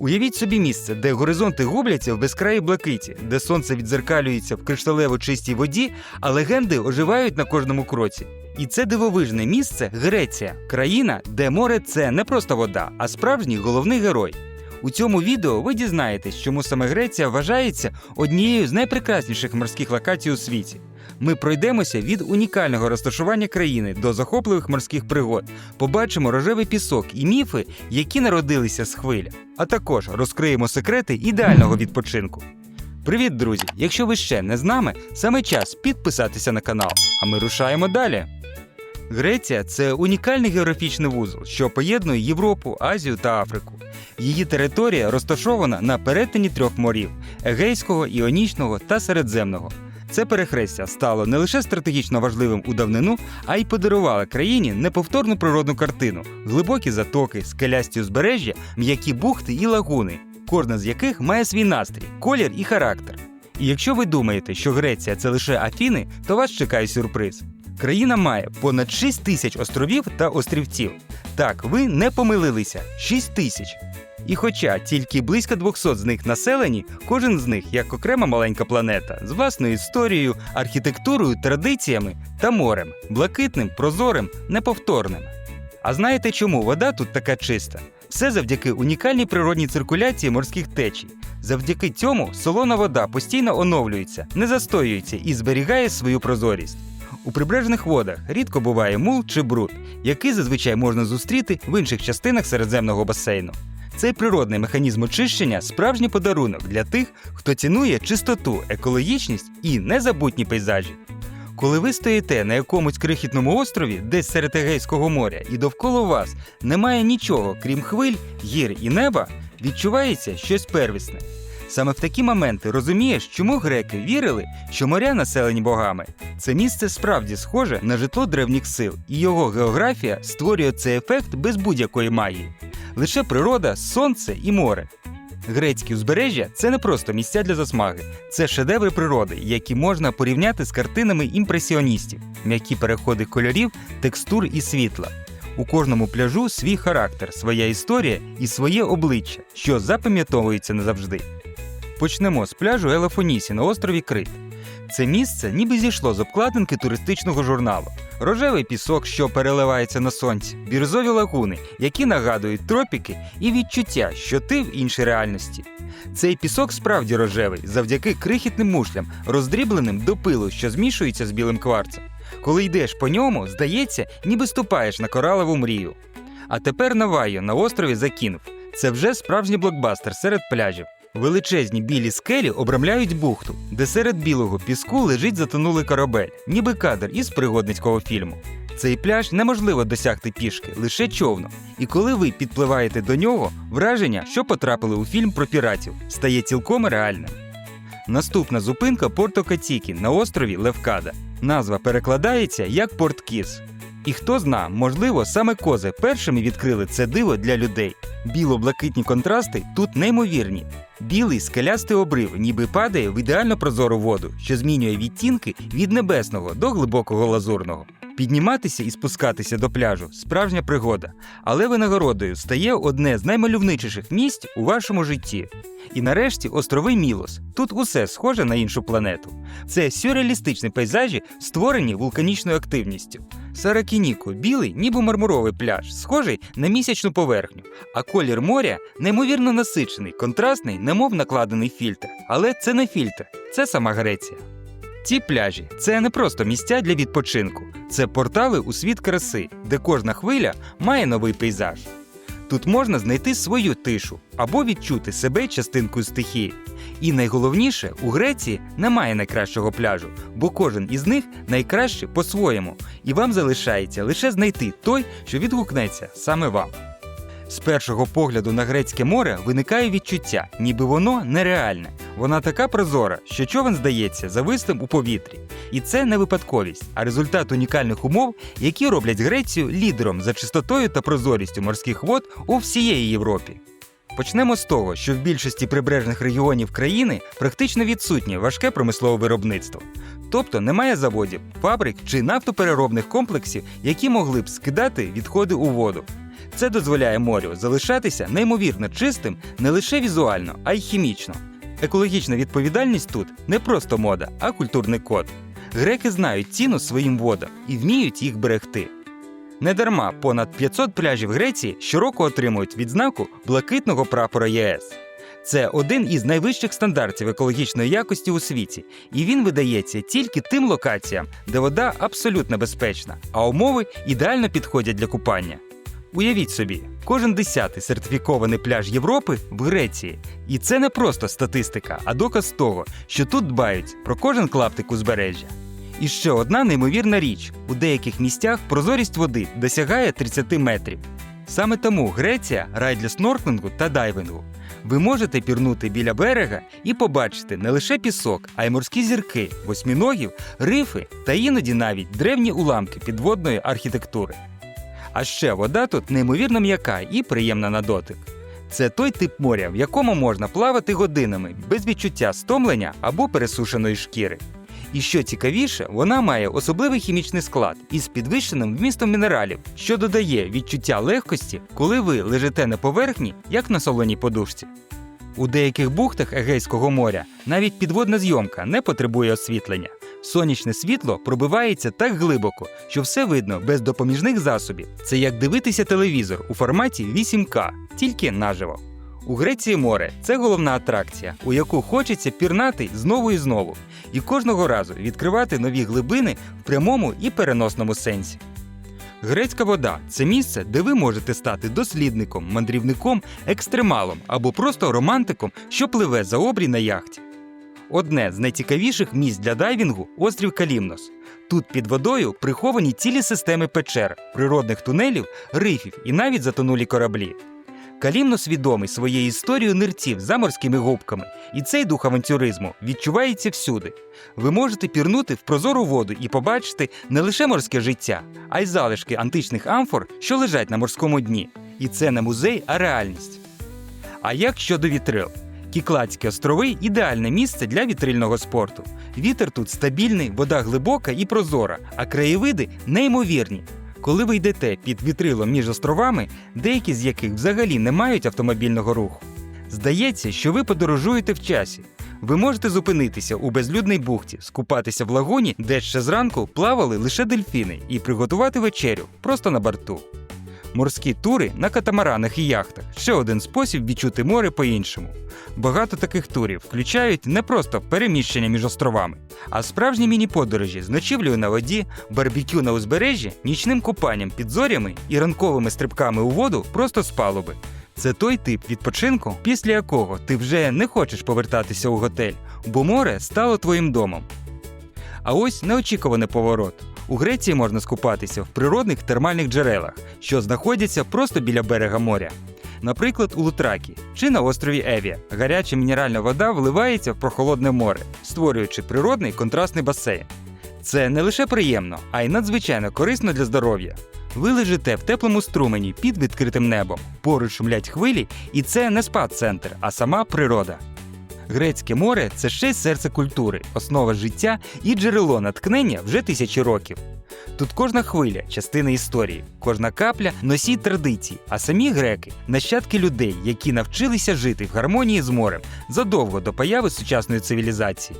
Уявіть собі місце, де горизонти губляться в безкраї блакиті, де сонце відзеркалюється в кришталево чистій воді, а легенди оживають на кожному кроці. І це дивовижне місце Греція, країна, де море це не просто вода, а справжній головний герой. У цьому відео ви дізнаєтесь, чому саме Греція вважається однією з найпрекрасніших морських локацій у світі. Ми пройдемося від унікального розташування країни до захопливих морських пригод, побачимо рожевий пісок і міфи, які народилися з хвиль, а також розкриємо секрети ідеального відпочинку. Привіт, друзі! Якщо ви ще не з нами, саме час підписатися на канал, а ми рушаємо далі. Греція це унікальний географічний вузол, що поєднує Європу, Азію та Африку. Її територія розташована на перетині трьох морів Егейського, Іонічного та Середземного. Це перехрестя стало не лише стратегічно важливим у давнину, а й подарувало країні неповторну природну картину: глибокі затоки, скелясті узбережжя, м'які бухти і лагуни, кожна з яких має свій настрій, колір і характер. І якщо ви думаєте, що Греція це лише Афіни, то вас чекає сюрприз. Країна має понад 6 тисяч островів та острівців. Так, ви не помилилися 6 тисяч. І хоча тільки близько 200 з них населені, кожен з них як окрема маленька планета з власною історією, архітектурою, традиціями та морем, блакитним, прозорим, неповторним. А знаєте чому вода тут така чиста? Все завдяки унікальній природній циркуляції морських течій. Завдяки цьому солона вода постійно оновлюється, не застоюється і зберігає свою прозорість. У прибережних водах рідко буває мул чи бруд, який зазвичай можна зустріти в інших частинах середземного басейну. Цей природний механізм очищення справжній подарунок для тих, хто цінує чистоту, екологічність і незабутні пейзажі. Коли ви стоїте на якомусь крихітному острові, десь серед Егейського моря, і довкола вас немає нічого, крім хвиль, гір і неба, відчувається щось первісне. Саме в такі моменти розумієш, чому греки вірили, що моря населені богами. Це місце справді схоже на житло древніх сил, і його географія створює цей ефект без будь-якої магії. Лише природа, сонце і море. Грецькі узбережжя це не просто місця для засмаги, це шедеври природи, які можна порівняти з картинами імпресіоністів, м'які переходи кольорів, текстур і світла. У кожному пляжу свій характер, своя історія і своє обличчя, що запам'ятовується назавжди. Почнемо з пляжу Елефонісі на острові Крит. Це місце ніби зійшло з обкладинки туристичного журналу. Рожевий пісок, що переливається на сонці, бірзові лагуни, які нагадують тропіки, і відчуття, що ти в іншій реальності. Цей пісок справді рожевий завдяки крихітним мушлям, роздрібленим до пилу, що змішується з білим кварцем. Коли йдеш по ньому, здається, ніби ступаєш на коралову мрію. А тепер Навайо на острові Закінф. Це вже справжній блокбастер серед пляжів. Величезні білі скелі обрамляють бухту, де серед білого піску лежить затонулий корабель, ніби кадр із пригодницького фільму. Цей пляж неможливо досягти пішки, лише човном. І коли ви підпливаєте до нього, враження, що потрапили у фільм про піратів, стає цілком реальним. Наступна зупинка Порто Катікі на острові Левкада. Назва перекладається як Порт Кіс. І хто зна, можливо, саме кози першими відкрили це диво для людей. Біло-блакитні контрасти тут неймовірні. Білий скелястий обрив, ніби падає в ідеально прозору воду, що змінює відтінки від небесного до глибокого лазурного. Підніматися і спускатися до пляжу справжня пригода, але винагородою стає одне з наймальовничіших місць у вашому житті. І нарешті острови Мілос. Тут усе схоже на іншу планету. Це сюрреалістичні пейзажі, створені вулканічною активністю. Саракініко білий, ніби мармуровий пляж, схожий на місячну поверхню, а колір моря неймовірно насичений, контрастний, немов накладений фільтр. Але це не фільтр, це сама Греція. Ці пляжі це не просто місця для відпочинку, це портали у світ краси, де кожна хвиля має новий пейзаж. Тут можна знайти свою тишу або відчути себе частинкою стихії. І найголовніше, у Греції немає найкращого пляжу, бо кожен із них найкращий по-своєму, і вам залишається лише знайти той, що відгукнеться саме вам. З першого погляду на грецьке море виникає відчуття, ніби воно нереальне. Вона така прозора, що човен здається завислим у повітрі. І це не випадковість, а результат унікальних умов, які роблять Грецію лідером за чистотою та прозорістю морських вод у всієї Європі. Почнемо з того, що в більшості прибережних регіонів країни практично відсутнє важке промислове виробництво. Тобто немає заводів, фабрик чи нафтопереробних комплексів, які могли б скидати відходи у воду. Це дозволяє морю залишатися неймовірно чистим не лише візуально, а й хімічно. Екологічна відповідальність тут не просто мода, а культурний код. Греки знають ціну своїм водам і вміють їх берегти. Недарма понад 500 пляжів Греції щороку отримують відзнаку блакитного прапора ЄС. Це один із найвищих стандартів екологічної якості у світі, і він видається тільки тим локаціям, де вода абсолютно безпечна, а умови ідеально підходять для купання. Уявіть собі, кожен десятий сертифікований пляж Європи в Греції. І це не просто статистика, а доказ того, що тут дбають про кожен клаптик узбережжя. І ще одна неймовірна річ: у деяких місцях прозорість води досягає 30 метрів. Саме тому Греція рай для снорклингу та дайвингу. Ви можете пірнути біля берега і побачити не лише пісок, а й морські зірки, восьміногів, рифи та іноді навіть древні уламки підводної архітектури. А ще вода тут неймовірно м'яка і приємна на дотик. Це той тип моря, в якому можна плавати годинами без відчуття стомлення або пересушеної шкіри. І що цікавіше, вона має особливий хімічний склад із підвищеним вмістом мінералів, що додає відчуття легкості, коли ви лежите на поверхні, як на солоній подушці. У деяких бухтах Егейського моря навіть підводна зйомка не потребує освітлення. Сонячне світло пробивається так глибоко, що все видно без допоміжних засобів. Це як дивитися телевізор у форматі 8К, тільки наживо. У Греції море це головна атракція, у яку хочеться пірнати знову і знову, і кожного разу відкривати нові глибини в прямому і переносному сенсі. Грецька вода це місце, де ви можете стати дослідником, мандрівником, екстремалом або просто романтиком, що пливе за обрій на яхті. Одне з найцікавіших місць для дайвінгу острів Калімнос. Тут під водою приховані цілі системи печер, природних тунелів, рифів і навіть затонулі кораблі. Калімнос відомий своєю історією нирців за морськими губками, і цей дух авантюризму відчувається всюди. Ви можете пірнути в прозору воду і побачити не лише морське життя, а й залишки античних амфор, що лежать на морському дні. І це не музей, а реальність. А як щодо вітрил? Кікладські острови ідеальне місце для вітрильного спорту. Вітер тут стабільний, вода глибока і прозора, а краєвиди неймовірні. Коли ви йдете під вітрилом між островами, деякі з яких взагалі не мають автомобільного руху. Здається, що ви подорожуєте в часі. Ви можете зупинитися у безлюдній бухті, скупатися в лагуні, де ще зранку плавали лише дельфіни, і приготувати вечерю просто на борту. Морські тури на катамаранах і яхтах ще один спосіб відчути море по-іншому. Багато таких турів включають не просто переміщення між островами, а справжні міні-подорожі з ночівлею на воді, барбекю на узбережжі, нічним купанням під зорями і ранковими стрибками у воду просто з палуби. Це той тип відпочинку, після якого ти вже не хочеш повертатися у готель, бо море стало твоїм домом. А ось неочікуваний поворот. У Греції можна скупатися в природних термальних джерелах, що знаходяться просто біля берега моря. Наприклад, у Лутракі чи на острові Евія гаряча мінеральна вода вливається в прохолодне море, створюючи природний контрастний басейн. Це не лише приємно, а й надзвичайно корисно для здоров'я. Ви лежите в теплому струмені під відкритим небом, поруч шумлять хвилі, і це не спа-центр, а сама природа. Грецьке море це ще й серце культури, основа життя і джерело натхнення вже тисячі років. Тут кожна хвиля частина історії, кожна капля носій традицій, а самі греки нащадки людей, які навчилися жити в гармонії з морем задовго до появи сучасної цивілізації.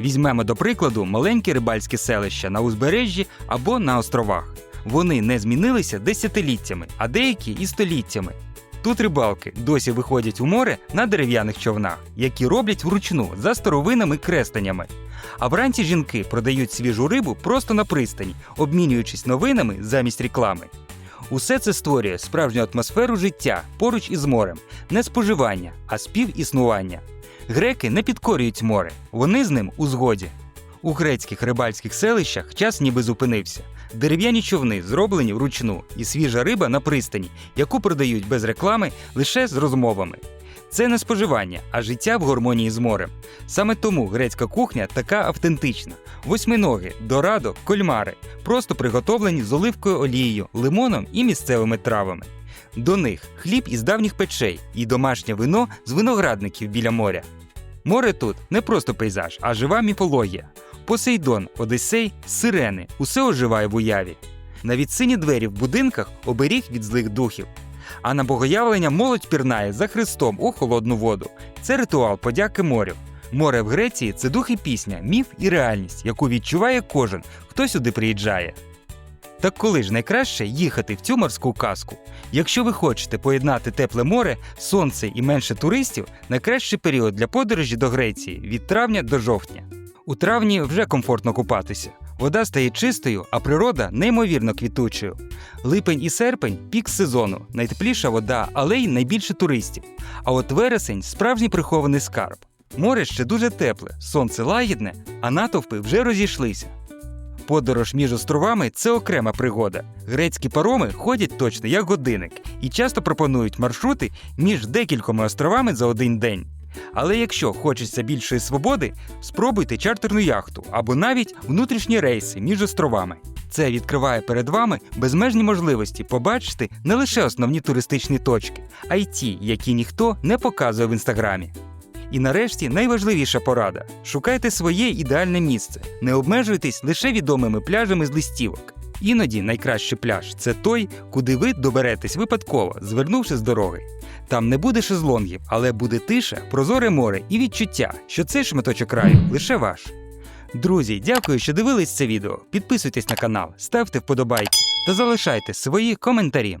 Візьмемо до прикладу маленькі рибальські селища на узбережжі або на островах. Вони не змінилися десятиліттями, а деякі і століттями. Тут рибалки досі виходять у море на дерев'яних човнах, які роблять вручну за старовинними крестеннями. А вранці жінки продають свіжу рибу просто на пристані, обмінюючись новинами замість реклами. Усе це створює справжню атмосферу життя поруч із морем, не споживання, а співіснування. Греки не підкорюють море, вони з ним у згоді. У грецьких рибальських селищах час ніби зупинився. Дерев'яні човни зроблені вручну, і свіжа риба на пристані, яку продають без реклами лише з розмовами. Це не споживання, а життя в гармонії з морем. Саме тому грецька кухня така автентична: восьминоги, дорадо, кольмари, просто приготовлені з оливкою олією, лимоном і місцевими травами. До них хліб із давніх печей і домашнє вино з виноградників біля моря. Море тут не просто пейзаж, а жива міфологія. Посейдон, Одесей, сирени усе оживає в уяві. Навіть сині двері в будинках оберіг від злих духів. А на богоявлення молодь пірнає за Христом у холодну воду. Це ритуал подяки морю. Море в Греції це дух і пісня, міф і реальність, яку відчуває кожен, хто сюди приїжджає. Так коли ж найкраще їхати в цю морську казку? Якщо ви хочете поєднати тепле море, сонце і менше туристів, найкращий період для подорожі до Греції від травня до жовтня. У травні вже комфортно купатися. Вода стає чистою, а природа неймовірно квітучою. Липень і серпень пік сезону, найтепліша вода, але й найбільше туристів. А от вересень справжній прихований скарб. Море ще дуже тепле, сонце лагідне, а натовпи вже розійшлися. Подорож між островами це окрема пригода. Грецькі пароми ходять точно як годинник і часто пропонують маршрути між декількома островами за один день. Але якщо хочеться більшої свободи, спробуйте чартерну яхту або навіть внутрішні рейси між островами. Це відкриває перед вами безмежні можливості побачити не лише основні туристичні точки, а й ті, які ніхто не показує в інстаграмі. І нарешті найважливіша порада: шукайте своє ідеальне місце, не обмежуйтесь лише відомими пляжами з листівок. Іноді найкращий пляж це той, куди ви доберетесь випадково, звернувши з дороги. Там не буде шезлонгів, але буде тиша, прозоре море і відчуття, що цей шматочок краю лише ваш. Друзі, дякую, що дивились це відео. Підписуйтесь на канал, ставте вподобайки та залишайте свої коментарі.